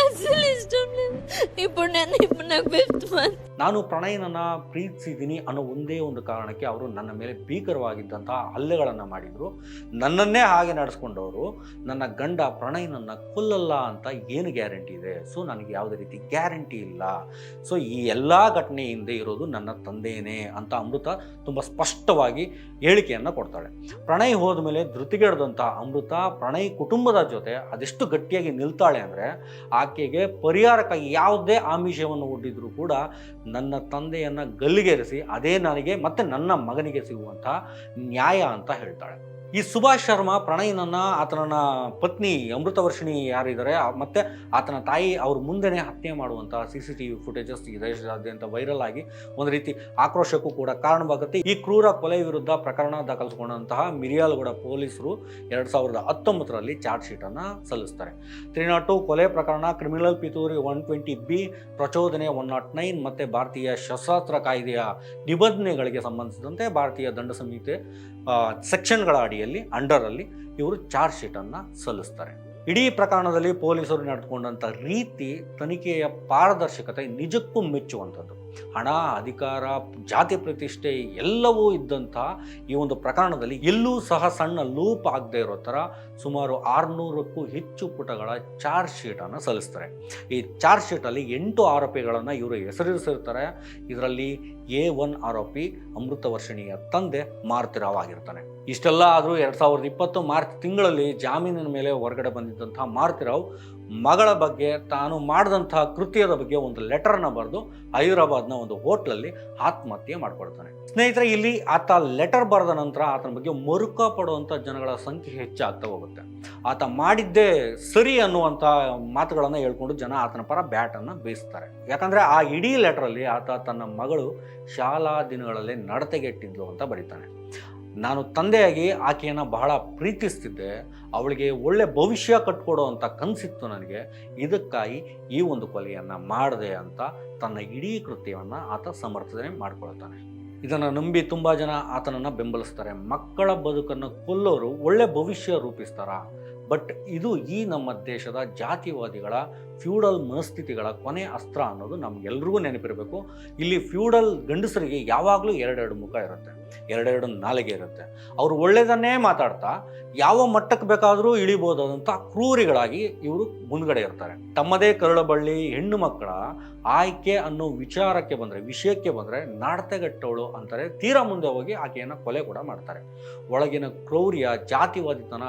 అసలు ఇష్టం లేదు ఇప్పుడు నేను ఇప్పుడు నాకు ఫిఫ్త్ మంత్ ನಾನು ಪ್ರಣಯನನ್ನ ಪ್ರೀತಿಸಿದ್ದೀನಿ ಅನ್ನೋ ಒಂದೇ ಒಂದು ಕಾರಣಕ್ಕೆ ಅವರು ನನ್ನ ಮೇಲೆ ಭೀಕರವಾಗಿದ್ದಂತಹ ಹಲ್ಲೆಗಳನ್ನು ಮಾಡಿದರು ನನ್ನನ್ನೇ ಹಾಗೆ ನಡೆಸ್ಕೊಂಡವರು ನನ್ನ ಗಂಡ ಪ್ರಣಯನನ್ನು ಕೊಲ್ಲಲ್ಲ ಅಂತ ಏನು ಗ್ಯಾರಂಟಿ ಇದೆ ಸೊ ನನಗೆ ಯಾವುದೇ ರೀತಿ ಗ್ಯಾರಂಟಿ ಇಲ್ಲ ಸೊ ಈ ಎಲ್ಲ ಘಟನೆ ಹಿಂದೆ ಇರೋದು ನನ್ನ ತಂದೆಯೇ ಅಂತ ಅಮೃತ ತುಂಬ ಸ್ಪಷ್ಟವಾಗಿ ಹೇಳಿಕೆಯನ್ನು ಕೊಡ್ತಾಳೆ ಪ್ರಣಯ್ ಹೋದ್ಮೇಲೆ ಧೃತಿಗೆಡ್ದಂತಹ ಅಮೃತ ಪ್ರಣಯ್ ಕುಟುಂಬದ ಜೊತೆ ಅದೆಷ್ಟು ಗಟ್ಟಿಯಾಗಿ ನಿಲ್ತಾಳೆ ಅಂದರೆ ಆಕೆಗೆ ಪರಿಹಾರಕ್ಕಾಗಿ ಯಾವುದೇ ಆಮಿಷವನ್ನು ಒಡ್ಡಿದ್ರೂ ಕೂಡ ನನ್ನ ತಂದೆಯನ್ನು ಗಲ್ಲಿಗೇರಿಸಿ, ಅದೇ ನನಗೆ ಮತ್ತು ನನ್ನ ಮಗನಿಗೆ ಸಿಗುವಂಥ ನ್ಯಾಯ ಅಂತ ಹೇಳ್ತಾಳೆ. ಈ ಸುಭಾಷ್ ಶರ್ಮಾ ಪ್ರಣಯನನ್ನ ಆತನ ಪತ್ನಿ ಅಮೃತವರ್ಷಿಣಿ ಯಾರಿದ್ದಾರೆ ಮತ್ತೆ ಆತನ ತಾಯಿ ಅವ್ರ ಮುಂದೆನೇ ಹತ್ಯೆ ಮಾಡುವಂಥ C C T V footages ಈ ದೇಶದಾದ್ಯಂತ ವೈರಲ್ ಆಗಿ ಒಂದು ರೀತಿ ಆಕ್ರೋಶಕ್ಕೂ ಕೂಡ ಕಾರಣವಾಗುತ್ತೆ. ಈ ಕ್ರೂರ ಕೊಲೆ ವಿರುದ್ಧ ಪ್ರಕರಣ ದಾಖಲಿಸಿಕೊಂಡಂತಹ ಮಿರಿಯಾಲ್ಗೌಡ ಪೊಲೀಸರು ಎರಡು ಸಾವಿರದ ಹತ್ತೊಂಬತ್ತರಲ್ಲಿ ಚಾರ್ಜ್ ಶೀಟನ್ನು ಸಲ್ಲಿಸ್ತಾರೆ. ತ್ರೀ ನಾಟ್ ಟು ಕೊಲೆ ಪ್ರಕರಣ ಕ್ರಿಮಿನಲ್ ಪಿತೂರಿ ಒನ್ ಟ್ವೆಂಟಿ ಬಿ ಪ್ರಚೋದನೆ ಒನ್ ನಾಟ್ ನೈನ್ ಮತ್ತು ಭಾರತೀಯ ಶಸ್ತ್ರಾಸ್ತ್ರ ಕಾಯ್ದೆಯ ನಿಬಂಧನೆಗಳಿಗೆ ಸಂಬಂಧಿಸಿದಂತೆ ಭಾರತೀಯ ದಂಡ ಸಂಹಿತೆ ಸೆಕ್ಷನ್ಗಳ ಸೆಕ್ಷನ್ಗಳ ಅಡಿಯಲ್ಲಿ ಅಂಡರಲ್ಲಿ ಇವರು ಚಾರ್ಜ್ ಶೀಟನ್ನು ಸಲ್ಲಿಸ್ತಾರೆ. ಇಡೀ ಪ್ರಕರಣದಲ್ಲಿ ಪೊಲೀಸರು ನಡೆದುಕೊಂಡಂಥ ರೀತಿ ತನಿಖೆಯ ಪಾರದರ್ಶಕತೆ ನಿಜಕ್ಕೂ ಮೆಚ್ಚುವಂಥದ್ದು. ಹಣ, ಅಧಿಕಾರ, ಜಾತಿ ಪ್ರತಿಷ್ಠೆ ಎಲ್ಲವೂ ಇದ್ದಂಥ ಈ ಒಂದು ಪ್ರಕರಣದಲ್ಲಿ ಎಲ್ಲೂ ಸಹ ಸಣ್ಣ ಲೂಪ್ ಆಗದೆ ಇರೋ ಥರ ಸುಮಾರು ಆರುನೂರಕ್ಕೂ ಹೆಚ್ಚು ಪುಟಗಳ ಚಾರ್ಜ್ ಶೀಟನ್ನು ಸಲ್ಲಿಸ್ತಾರೆ. ಈ ಚಾರ್ಜ್ ಶೀಟಲ್ಲಿ ಎಂಟು ಆರೋಪಿಗಳನ್ನು ಇವರು ಹೆಸರಿಸಿರ್ತಾರೆ. ಇದರಲ್ಲಿ ಎ ಒನ್ ಆರೋಪಿ ಅಮೃತವರ್ಷಿಣಿಯ ತಂದೆ ಮಾರುತಿರಾವ್ ಆಗಿರ್ತಾನೆ. ಇಷ್ಟೆಲ್ಲ ಆದರೂ ಎರಡು ಸಾವಿರದ ಇಪ್ಪತ್ತು ಮಾರ್ಚ್ ತಿಂಗಳಲ್ಲಿ ಜಾಮೀನಿನ ಮೇಲೆ ಹೊರಗಡೆ ಬಂದಿದ್ದಂಥ ಮಾರುತಿರಾವ್ ಮಗಳ ಬಗ್ಗೆ ತಾನು ಮಾಡಿದಂತಹ ಕೃತ್ಯದ ಬಗ್ಗೆ ಒಂದು ಲೆಟರ್ನ ಬರೆದು ಹೈದರಾಬಾದ್ನ ಒಂದು ಹೋಟ್ಲಲ್ಲಿ ಆತ್ಮಹತ್ಯೆ ಮಾಡ್ಕೊಳ್ತಾನೆ ಸ್ನೇಹಿತರೆ, ಇಲ್ಲಿ ಆತ ಲೆಟರ್ ಬರೆದ ನಂತರ ಆತನ ಬಗ್ಗೆ ಮರುಕ ಪಡುವಂಥ ಜನಗಳ ಸಂಖ್ಯೆ ಹೆಚ್ಚಾಗ್ತಾ ಹೋಗುತ್ತೆ. ಆತ ಮಾಡಿದ್ದೇ ಸರಿ ಅನ್ನುವಂಥ ಮಾತುಗಳನ್ನು ಹೇಳ್ಕೊಂಡು ಜನ ಆತನ ಪರ ಬ್ಯಾಟನ್ನು ಬೇಯಿಸ್ತಾರೆ ಯಾಕಂದರೆ ಆ ಇಡೀ ಲೆಟರಲ್ಲಿ ಆತ ತನ್ನ ಮಗಳು ಶಾಲಾ ದಿನಗಳಲ್ಲಿ ನಡತೆಗೆಟ್ಟಿದ್ಲು ಅಂತ ಬರೀತಾನೆ. ನಾನು ತಂದೆಯಾಗಿ ಆಕೆಯನ್ನು ಬಹಳ ಪ್ರೀತಿಸ್ತಿದ್ದೆ. ಅವಳಿಗೆ ಒಳ್ಳೆ ಭವಿಷ್ಯ ಕಟ್ಕೊಡೋ ಅಂತ ಕನಸಿತ್ತು ನನಗೆ. ಇದಕ್ಕಾಗಿ ಈ ಒಂದು ಕೊಲೆಯನ್ನು ಮಾಡಿದೆ ಅಂತ ತನ್ನ ಇಡೀ ಕೃತ್ಯವನ್ನು ಆತ ಸಮರ್ಥನೆ ಮಾಡಿಕೊಳ್ತಾನೆ. ಇದನ್ನು ನಂಬಿ ತುಂಬ ಜನ ಆತನನ್ನು ಬೆಂಬಲಿಸ್ತಾರೆ. ಮಕ್ಕಳ ಬದುಕನ್ನು ಕೊಲ್ಲೋರು ಒಳ್ಳೆ ಭವಿಷ್ಯ ರೂಪಿಸ್ತಾರ? ಬಟ್ ಇದು ಈ ನಮ್ಮ ದೇಶದ ಜಾತಿವಾದಿಗಳ ಫ್ಯೂಡಲ್ ಮನಸ್ಥಿತಿಗಳ ಕೊನೆ ಅಸ್ತ್ರ ಅನ್ನೋದು ನಮಗೆಲ್ರಿಗೂ ನೆನಪಿರಬೇಕು. ಇಲ್ಲಿ ಫ್ಯೂಡಲ್ ಗಂಡಸರಿಗೆ ಯಾವಾಗಲೂ ಎರಡೆರಡು ಮುಖ ಇರುತ್ತೆ, ಎರಡೆರಡು ನಾಲಿಗೆ ಇರುತ್ತೆ. ಅವರು ಒಳ್ಳೆಯದನ್ನೇ ಮಾತಾಡ್ತಾ, ಯಾವ ಮಟ್ಟಕ್ಕೆ ಬೇಕಾದರೂ ಇಳಿಬೋದಾದಂಥ ಕ್ರೂರಿಗಳಾಗಿ ಇವರು ಮುಂದ್ಗಡೆ ಇರ್ತಾರೆ. ತಮ್ಮದೇ ಕರುಳಬಳ್ಳಿ ಹೆಣ್ಣು ಮಕ್ಕಳ ಆಯ್ಕೆ ಅನ್ನೋ ವಿಚಾರಕ್ಕೆ ಬಂದರೆ, ವಿಷಯಕ್ಕೆ ಬಂದರೆ ನಾಡ್ತೆಗಟ್ಟವಳು ಅಂತಾರೆ. ತೀರಾ ಮುಂದೆ ಹೋಗಿ ಆಕೆಯನ್ನು ಕೊಲೆ ಕೂಡ ಮಾಡ್ತಾರೆ. ಒಳಗಿನ ಕ್ರೌರ್ಯ, ಜಾತಿವಾದಿತನ,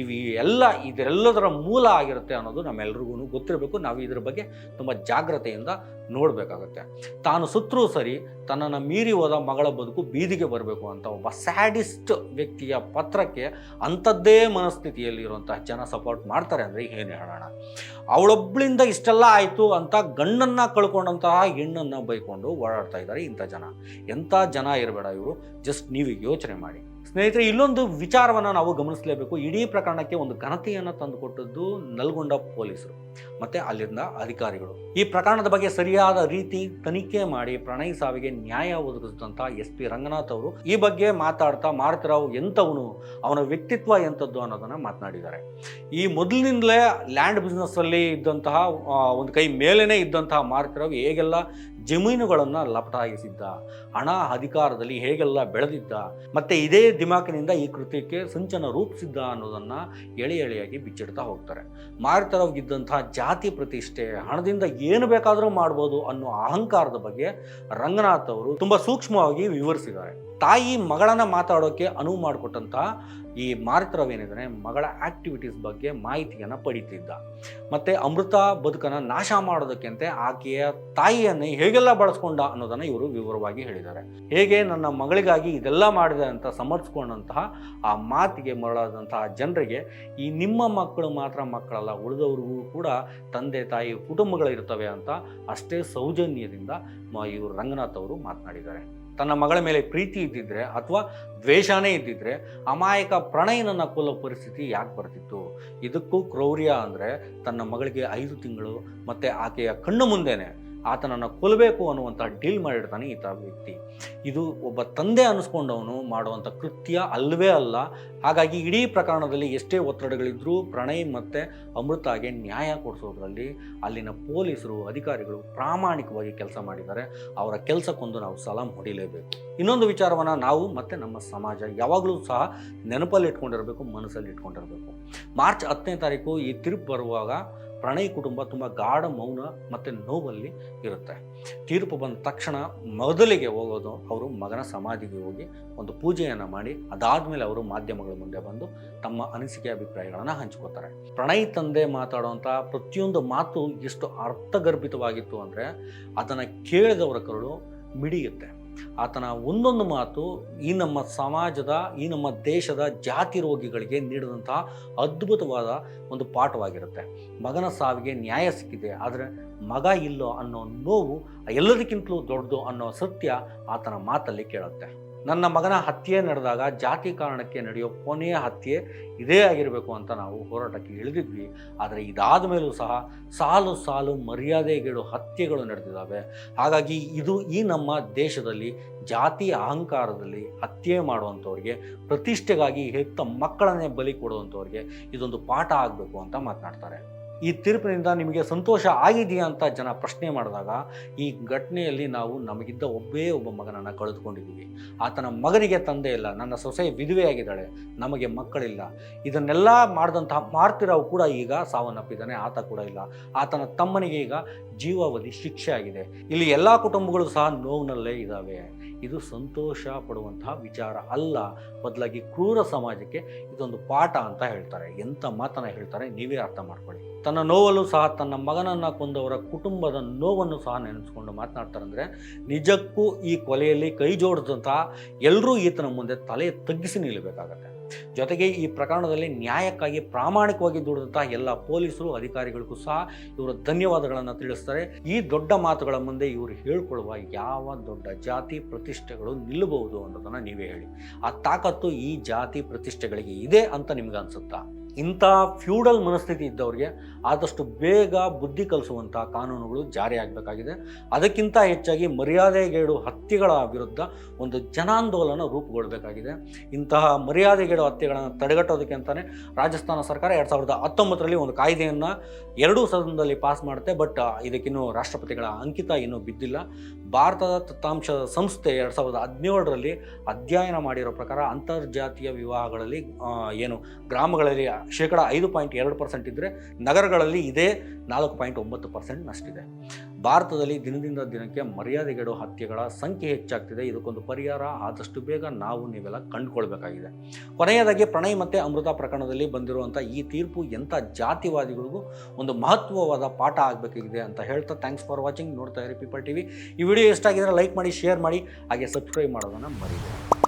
ಇವು ಎಲ್ಲ ಇದೆಲ್ಲದರ ಮೂಲ ಆಗಿರುತ್ತೆ ಅನ್ನೋದು ನಮ್ಮೆಲ್ರಿಗೂ ಗೊತ್ತಿರಬೇಕು. ನಾವು ಇದ್ರ ಬಗ್ಗೆ ತುಂಬ ಜಾಗ್ರತೆಯಿಂದ ನೋಡಬೇಕಾಗುತ್ತೆ. ತಾನು ಸುತ್ತರೂ ಸರಿ, ತನ್ನನ್ನು ಮೀರಿ ಹೋದ ಮಗಳ ಬದುಕು ಬೀದಿಗೆ ಬರಬೇಕು ಅಂತ ಒಬ್ಬ ಸ್ಯಾಡಿಸ್ಟ್ ವ್ಯಕ್ತಿಯ ಪತ್ರಕ್ಕೆ ಅಂಥದ್ದೇ ಮನಸ್ಥಿತಿಯಲ್ಲಿರುವಂತಹ ಜನ ಸಪೋರ್ಟ್ ಮಾಡ್ತಾರೆ ಅಂದರೆ ಏನು ಹೇಳೋಣ. ಅವಳೊಬ್ಬಳಿಂದ ಇಷ್ಟೆಲ್ಲ ಆಯಿತು ಅಂತ ಗಂಡನ್ನು ಕಳ್ಕೊಂಡಂತಹ ಹೆಣ್ಣನ್ನು ಬೈಕೊಂಡು ಓಡಾಡ್ತಾ ಇದ್ದಾರೆ ಇಂಥ ಜನ. ಎಂಥ ಜನ ಇರಬೇಡ ಇವರು. ಜಸ್ಟ್ ನೀವು ಯೋಚನೆ ಮಾಡಿ. ಸ್ನೇಹಿತರೆ, ಇಲ್ಲೊಂದು ವಿಚಾರವನ್ನು ನಾವು ಗಮನಿಸಲೇಬೇಕು. ಇಡೀ ಪ್ರಕರಣಕ್ಕೆ ಒಂದು ಘನತೆಯನ್ನು ತಂದುಕೊಟ್ಟದ್ದು ನಲ್ಗೊಂಡ ಪೊಲೀಸರು, ಮತ್ತು ಅಲ್ಲಿಂದ ಅಧಿಕಾರಿಗಳು. ಈ ಪ್ರಕರಣದ ಬಗ್ಗೆ ಸರಿಯಾದ ರೀತಿ ತನಿಖೆ ಮಾಡಿ ಪ್ರಣಯ್ ಸಾವಿಗೆ ನ್ಯಾಯ ಒದಗಿಸಿದಂಥ ಎಸ್ ಪಿ ರಂಗನಾಥ್ ಅವರು ಈ ಬಗ್ಗೆ ಮಾತಾಡ್ತಾ, ಮಾರುತಿರಾವ್ ಎಂಥವನು, ಅವನ ವ್ಯಕ್ತಿತ್ವ ಎಂಥದ್ದು ಅನ್ನೋದನ್ನು ಮಾತನಾಡಿದ್ದಾರೆ. ಈ ಮೊದಲಿನಿಂದಲೇ ಲ್ಯಾಂಡ್ ಬಿಸ್ನೆಸ್ಸಲ್ಲಿ ಇದ್ದಂತಹ ಒಂದು ಕೈ ಮೇಲೇ ಇದ್ದಂತಹ ಮಾರುತಿರಾವ್ ಹೇಗೆಲ್ಲ ಜಮೀನುಗಳನ್ನು ಲಪಟಾಯಿಸಿದ್ದ, ಹಣ ಅಧಿಕಾರದಲ್ಲಿ ಹೇಗೆಲ್ಲ ಬೆಳೆದಿದ್ದ, ಮತ್ತು ಇದೇ ದಿಮಾಕಿನಿಂದ ಈ ಕೃತ್ಯಕ್ಕೆ ಸಂಚನ ರೂಪಿಸಿದ್ದ ಅನ್ನೋದನ್ನು ಎಳೆ ಎಳೆಯಾಗಿ ಬಿಚ್ಚಿಡ್ತಾ ಹೋಗ್ತಾರೆ. ಮಾರುತರವಾಗಿದ್ದಂಥ ಜಾತಿ ಪ್ರತಿಷ್ಠೆ, ಹಣದಿಂದ ಏನು ಬೇಕಾದರೂ ಮಾಡ್ಬೋದು ಅನ್ನೋ ಅಹಂಕಾರದ ಬಗ್ಗೆ ರಂಗನಾಥ್ ಅವರು ತುಂಬ ಸೂಕ್ಷ್ಮವಾಗಿ ವಿವರಿಸಿದ್ದಾರೆ. ತಾಯಿ ಮಗಳನ್ನು ಮಾತಾಡೋಕ್ಕೆ ಅನುವು ಮಾಡಿಕೊಟ್ಟಂಥ ಈ ಏನಿದ್ದಾನೆ ಮಗಳ ಆಕ್ಟಿವಿಟೀಸ್ ಬಗ್ಗೆ ಮಾಹಿತಿಯನ್ನು ಪಡೀತಿದ್ದ. ಮತ್ತು ಅಮೃತ ಬದುಕನ್ನು ನಾಶ ಮಾಡೋದಕ್ಕೆಂತೆ ಆಕೆಯ ತಾಯಿಯನ್ನು ಹೇಗೆಲ್ಲ ಬಳಸ್ಕೊಂಡ ಅನ್ನೋದನ್ನು ಇವರು ವಿವರವಾಗಿ ಹೇಳಿದ್ದಾರೆ. ಹೇಗೆ ನನ್ನ ಮಗಳಿಗಾಗಿ ಇದೆಲ್ಲ ಮಾಡಿದೆ ಅಂತ ಸಮರ್ಥಿಸ್ಕೊಂಡಂತಹ ಆ ಮಾತಿಗೆ ಮರಳಾದಂತಹ ಜನರಿಗೆ ಈ ನಿಮ್ಮ ಮಕ್ಕಳು ಮಾತ್ರ ಮಕ್ಕಳಲ್ಲ, ಉಳಿದವ್ರಿಗೂ ಕೂಡ ತಂದೆ, ತಾಯಿ ಕುಟುಂಬಗಳಿರ್ತವೆ ಅಂತ ಅಷ್ಟೇ ಸೌಜನ್ಯದಿಂದ ಇವರು ರಂಗನಾಥ್ ಅವರು ಮಾತನಾಡಿದ್ದಾರೆ. ತನ್ನ ಮಗಳ ಮೇಲೆ ಪ್ರೀತಿ ಇದ್ದಿದ್ರೆ ಅಥವಾ ದ್ವೇಷನೇ ಇದ್ದಿದ್ರೆ ಅಮಾಯಕ ಪ್ರಣಯನನ್ನು ಕೊಲ್ಲೋ ಪರಿಸ್ಥಿತಿ ಯಾಕೆ ಬರ್ತಿತ್ತು? ಇದಕ್ಕೂ ಕ್ರೌರ್ಯ ಅಂದರೆ ತನ್ನ ಮಗಳಿಗೆ ಐದು ತಿಂಗಳು ಮತ್ತು ಆಕೆಯ ಕಣ್ಣು ಮುಂದೆನೆ ಆತನನ್ನು ಕೊಲ್ಲಬೇಕು ಅನ್ನುವಂಥ ಡೀಲ್ ಮಾಡಿರ್ತಾನೆ ಈತ ವ್ಯಕ್ತಿ. ಇದು ಒಬ್ಬ ತಂದೆ ಅನಿಸ್ಕೊಂಡವನು ಮಾಡುವಂಥ ಕೃತ್ಯ ಅಲ್ಲವೇ ಅಲ್ಲ. ಹಾಗಾಗಿ ಇಡೀ ಪ್ರಕರಣದಲ್ಲಿ ಎಷ್ಟೇ ಒತ್ತಡಗಳಿದ್ದರೂ ಪ್ರಣಯ್ ಮತ್ತು ಅಮೃತಾಗೆ ನ್ಯಾಯ ಕೊಡಿಸೋದ್ರಲ್ಲಿ ಅಲ್ಲಿನ ಪೊಲೀಸರು, ಅಧಿಕಾರಿಗಳು ಪ್ರಾಮಾಣಿಕವಾಗಿ ಕೆಲಸ ಮಾಡಿದ್ದಾರೆ. ಅವರ ಕೆಲಸಕ್ಕೊಂದು ನಾವು ಸಲಾಂ ಹೊಡಿಲೇಬೇಕು. ಇನ್ನೊಂದು ವಿಚಾರವನ್ನು ನಾವು ಮತ್ತು ನಮ್ಮ ಸಮಾಜ ಯಾವಾಗಲೂ ಸಹ ನೆನಪಲ್ಲಿ ಇಟ್ಕೊಂಡಿರಬೇಕು, ಮನಸ್ಸಲ್ಲಿ ಇಟ್ಕೊಂಡಿರಬೇಕು. ಮಾರ್ಚ್ ಹತ್ತನೇ ತಾರೀಕು ಈ ತೀರ್ಪು ಬರುವಾಗ ಪ್ರಣಯ್ ಕುಟುಂಬ ತುಂಬ ಗಾಢ ಮೌನ ಮತ್ತು ನೋವಲ್ಲಿ ಇರುತ್ತೆ. ತೀರ್ಪು ಬಂದ ತಕ್ಷಣ ಮೊದಲಿಗೆ ಹೋಗೋದು ಅವರು ಮಗನ ಸಮಾಧಿಗೆ ಹೋಗಿ ಒಂದು ಪೂಜೆಯನ್ನು ಮಾಡಿ, ಅದಾದಮೇಲೆ ಅವರು ಮಾಧ್ಯಮಗಳ ಮುಂದೆ ಬಂದು ತಮ್ಮ ಅನಿಸಿಕೆ ಅಭಿಪ್ರಾಯಗಳನ್ನು ಹಂಚ್ಕೋತಾರೆ. ಪ್ರಣಯ್ ತಂದೆ ಮಾತಾಡುವಂಥ ಪ್ರತಿಯೊಂದು ಮಾತು ಎಷ್ಟು ಅರ್ಥಗರ್ಭಿತವಾಗಿತ್ತು ಅಂದರೆ ಅದನ್ನು ಕೇಳಿದವರ ಕರುಳು ಮಿಡಿಯುತ್ತೆ. ಆತನ ಒಂದೊಂದು ಮಾತು ಈ ನಮ್ಮ ಸಮಾಜದ, ಈ ನಮ್ಮ ದೇಶದ ಜಾತಿ ರೋಗಿಗಳಿಗೆ ನೀಡಿದಂತಹ ಅದ್ಭುತವಾದ ಒಂದು ಪಾಠವಾಗಿರುತ್ತೆ. ಮಗನ ಸಾವಿಗೆ ನ್ಯಾಯ ಸಿಕ್ಕಿದೆ, ಆದರೆ ಮಗ ಇಲ್ಲೋ ಅನ್ನೋ ನೋವು ಎಲ್ಲದಕ್ಕಿಂತಲೂ ದೊಡ್ಡದು ಅನ್ನೋ ಸತ್ಯ ಆತನ ಮಾತಲ್ಲಿ ಕೇಳುತ್ತೆ. ನನ್ನ ಮಗನ ಹತ್ಯೆ ನಡೆದಾಗ ಜಾತಿ ಕಾರಣಕ್ಕೆ ನಡೆಯೋ ಕೊನೆಯ ಹತ್ಯೆ ಇದೇ ಆಗಿರಬೇಕು ಅಂತ ನಾವು ಹೋರಾಟಕ್ಕೆ ಇಳಿದಿದ್ವಿ. ಆದರೆ ಇದಾದ ಮೇಲೂ ಸಹ ಸಾಲು ಸಾಲು ಮರ್ಯಾದೆಗೇಡು ಹತ್ಯೆಗಳು ನಡೆದಿದ್ದಾವೆ. ಹಾಗಾಗಿ ಇದು ಈ ನಮ್ಮ ದೇಶದಲ್ಲಿ ಜಾತಿ ಅಹಂಕಾರದಲ್ಲಿ ಹತ್ಯೆ ಮಾಡುವಂಥವ್ರಿಗೆ, ಪ್ರತಿಷ್ಠೆಗಾಗಿ ಹೆತ್ತ ಮಕ್ಕಳನ್ನೇ ಬಲಿ ಕೊಡುವಂಥವ್ರಿಗೆ ಇದೊಂದು ಪಾಠ ಆಗಬೇಕು ಅಂತ ಮಾತನಾಡ್ತಾರೆ. ಈ ತೀರ್ಪಿನಿಂದ ನಿಮಗೆ ಸಂತೋಷ ಆಗಿದೆಯಾ ಅಂತ ಜನ ಪ್ರಶ್ನೆ ಮಾಡಿದಾಗ, ಈ ಘಟನೆಯಲ್ಲಿ ನಾವು ನಮಗಿದ್ದ ಒಬ್ಬೇ ಒಬ್ಬ ಮಗನನ್ನು ಕಳೆದುಕೊಂಡಿದ್ದೀವಿ. ಆತನ ಮಗನಿಗೆ ತಂದೆ ಇಲ್ಲ, ನನ್ನ ಸೊಸೆ ವಿಧವೆಯಾಗಿದ್ದಾಳೆ ನಮಗೆ ಮಕ್ಕಳಿಲ್ಲ. ಇದನ್ನೆಲ್ಲ ಮಾಡಿದಂತಹ ಮಾರ್ತಿರಾವ್ ಕೂಡ ಈಗ ಸಾವನ್ನಪ್ಪಿದ್ದಾನೆ, ಆತ ಕೂಡ ಇಲ್ಲ. ಆತನ ತಮ್ಮನಿಗೆ ಈಗ ಜೀವಾವಧಿ ಶಿಕ್ಷೆ ಆಗಿದೆ. ಇಲ್ಲಿ ಎಲ್ಲ ಕುಟುಂಬಗಳು ಸಹ ನೋವಿನಲ್ಲೇ ಇದ್ದಾವೆ. ಇದು ಸಂತೋಷ ಪಡುವಂತಹ ವಿಚಾರ ಅಲ್ಲ. ಬದಲಾಗಿ ಕ್ರೂರ ಸಮಾಜಕ್ಕೆ ಇದೊಂದು ಪಾಠ ಅಂತ ಹೇಳ್ತಾರೆ. ಎಂಥ ಮಾತನ್ನು ಹೇಳ್ತಾರೆ, ನೀವೇ ಅರ್ಥ ಮಾಡ್ಕೊಳ್ಳಿ. ತನ್ನ ನೋವಲ್ಲೂ ಸಹ ತನ್ನ ಮಗನನ್ನು ಕೊಂದವರ ಕುಟುಂಬದ ನೋವನ್ನು ಸಹ ನೆನೆಸ್ಕೊಂಡು ಮಾತನಾಡ್ತಾರೆ ಅಂದರೆ ನಿಜಕ್ಕೂ ಈ ಕೊಲೆಯಲ್ಲಿ ಕೈ ಜೋಡಿದಂತಹ ಎಲ್ಲರೂ ಈತನ ಮುಂದೆ ತಲೆ ತಗ್ಗಿಸಿ ನಿಲ್ಲಬೇಕಾಗತ್ತೆ. ಜೊತೆಗೆ ಈ ಪ್ರಕರಣದಲ್ಲಿ ನ್ಯಾಯಕ್ಕಾಗಿ ಪ್ರಾಮಾಣಿಕವಾಗಿ ದುಡಿದಂತಹ ಎಲ್ಲ ಪೊಲೀಸರು, ಅಧಿಕಾರಿಗಳಿಗೂ ಸಹ ಇವರು ಧನ್ಯವಾದಗಳನ್ನು ತಿಳಿಸ್ತಾರೆ. ಈ ದೊಡ್ಡ ಮಾತುಗಳ ಮುಂದೆ ಇವರು ಹೇಳ್ಕೊಳ್ಳುವ ಯಾವ ದೊಡ್ಡ ಜಾತಿ ಪ್ರತಿಷ್ಠೆಗಳು ನಿಲ್ಲಬಹುದು ಅನ್ನೋದನ್ನು ನೀವೇ ಹೇಳಿ. ಆ ತಾಕತ್ತು ಈ ಜಾತಿ ಪ್ರತಿಷ್ಠೆಗಳಿಗೆ ಇದೆ ಅಂತ ನಿಮ್ಗೆ ಅನ್ಸುತ್ತಾ? ಇಂಥ ಫ್ಯೂಡಲ್ ಮನಸ್ಥಿತಿ ಇದ್ದವರಿಗೆ ಆದಷ್ಟು ಬೇಗ ಬುದ್ಧಿ ಕಲಿಸುವಂಥ ಕಾನೂನುಗಳು ಜಾರಿಯಾಗಬೇಕಾಗಿದೆ ಅದಕ್ಕಿಂತ ಹೆಚ್ಚಾಗಿ ಮರ್ಯಾದೆಗೇಡು ಹತ್ಯೆಗಳ ವಿರುದ್ಧ ಒಂದು ಜನಾಂದೋಲನ ರೂಪುಗೊಳ್ಳಬೇಕಾಗಿದೆ ಇಂತಹ ಮರ್ಯಾದೆಗೇಡು ಹತ್ಯೆಗಳನ್ನು ತಡೆಗಟ್ಟೋದಕ್ಕೆ ಅಂತಲೇ ರಾಜಸ್ಥಾನ ಸರ್ಕಾರ ಎರಡು ಸಾವಿರದ ಹತ್ತೊಂಬತ್ತರಲ್ಲಿ ಒಂದು ಕಾಯ್ದೆಯನ್ನು ಎರಡೂ ಸದನದಲ್ಲಿ ಪಾಸ್ ಮಾಡುತ್ತೆ. ಬಟ್ ಇದಕ್ಕಿನ್ನೂ ರಾಷ್ಟ್ರಪತಿಗಳ ಅಂಕಿತ ಇನ್ನೂ ಬಿದ್ದಿಲ್ಲ. ಭಾರತದ ದತ್ತಾಂಶ ಸಂಸ್ಥೆ ಎರಡು ಸಾವಿರದ ಹದಿನೇಳರಲ್ಲಿ ಅಧ್ಯಯನ ಮಾಡಿರೋ ಪ್ರಕಾರ ಅಂತರ್ಜಾತೀಯ ವಿವಾಹಗಳಲ್ಲಿ ಏನು ಗ್ರಾಮಗಳಲ್ಲಿ ಶೇಕಡ ಐದು ಪಾಯಿಂಟ್ ಎರಡು ಪರ್ಸೆಂಟ್ ಇದ್ದರೆ ನಗರಗಳಲ್ಲಿ ಇದೇ ನಾಲ್ಕು ಪಾಯಿಂಟ್ ಒಂಬತ್ತು ಪರ್ಸೆಂಟ್ ನಷ್ಟಿದೆ ಭಾರತದಲ್ಲಿ ದಿನದಿಂದ ದಿನಕ್ಕೆ ಮರ್ಯಾದೆಗೆಡೋ ಹತ್ಯೆಗಳ ಸಂಖ್ಯೆ ಹೆಚ್ಚಾಗ್ತಿದೆ. ಇದಕ್ಕೊಂದು ಪರಿಹಾರ ಆದಷ್ಟು ಬೇಗ ನಾವು ನೀವೆಲ್ಲ ಕಂಡುಕೊಳ್ಬೇಕಾಗಿದೆ. ಕೊನೆಯದಾಗಿ ಪ್ರಣಯ್ ಮತ್ತು ಅಮೃತ ಪ್ರಕರಣದಲ್ಲಿ ಬಂದಿರುವಂಥ ಈ ತೀರ್ಪು ಎಂಥ ಜಾತಿವಾದಿಗಳಿಗೂ ಒಂದು ಮಹತ್ವವಾದ ಪಾಠ ಆಗಬೇಕಾಗಿದೆ ಅಂತ ಹೇಳ್ತಾ ಥ್ಯಾಂಕ್ಸ್ ಫಾರ್ ವಾಚಿಂಗ್. ನೋಡ್ತಾ ಇರಿ ಪೀಪಲ್ ಟಿವಿ. ಈ ವಿಡಿಯೋ ಎಷ್ಟಾಗಿದ್ರೆ ಲೈಕ್ ಮಾಡಿ, ಶೇರ್ ಮಾಡಿ, ಹಾಗೆ ಸಬ್ಸ್ಕ್ರೈಬ್ ಮಾಡೋದನ್ನು ಮರಿಬೇಡಿ.